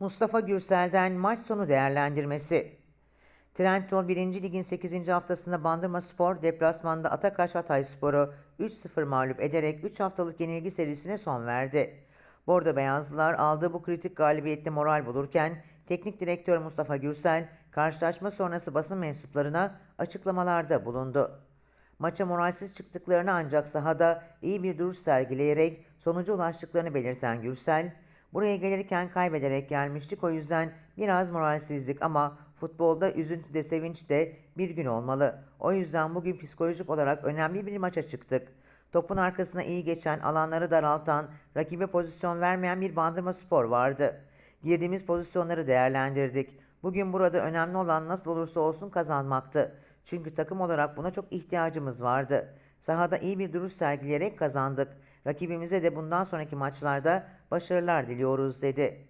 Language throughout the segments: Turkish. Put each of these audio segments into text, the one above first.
Mustafa Gürsel'den maç sonu değerlendirmesi. Trendyol 1. Lig'in 8. haftasında Bandırma Spor deplasmanda Atakaş Hatay Spor'u 3-0 mağlup ederek 3 haftalık yenilgi serisine son verdi. Bordo Beyazlılar aldığı bu kritik galibiyette moral bulurken teknik direktör Mustafa Gürsel karşılaşma sonrası basın mensuplarına açıklamalarda bulundu. Maça moralsiz çıktıklarını ancak sahada iyi bir duruş sergileyerek sonuca ulaştıklarını belirten Gürsel, buraya gelirken kaybederek gelmiştik o yüzden biraz moralsizlik ama futbolda üzüntü de sevinç de bir gün olmalı. O yüzden bugün psikolojik olarak önemli bir maça çıktık. Topun arkasına iyi geçen, alanları daraltan, rakibe pozisyon vermeyen bir bandırma spor vardı. Girdiğimiz pozisyonları değerlendirdik. Bugün burada önemli olan nasıl olursa olsun kazanmaktı. Çünkü takım olarak buna çok ihtiyacımız vardı. Sahada iyi bir duruş sergileyerek kazandık. Rakibimize de bundan sonraki maçlarda başarılar diliyoruz dedi.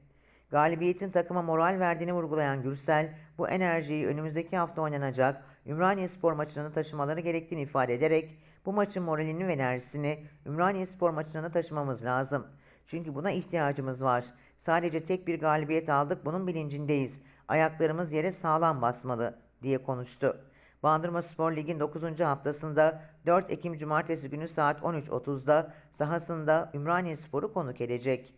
Galibiyetin takıma moral verdiğini vurgulayan Gürsel, bu enerjiyi önümüzdeki hafta oynanacak Ümraniye Spor maçına taşımaları gerektiğini ifade ederek bu maçın moralini ve enerjisini Ümraniye Spor maçına taşımamız lazım. Çünkü buna ihtiyacımız var. Sadece tek bir galibiyet aldık bunun bilincindeyiz. Ayaklarımız yere sağlam basmalı diye konuştu. Bandırma Spor Lig'in 9. haftasında 4 Ekim Cumartesi günü saat 13.30'da sahasında Ümraniye Spor'u konuk edecek.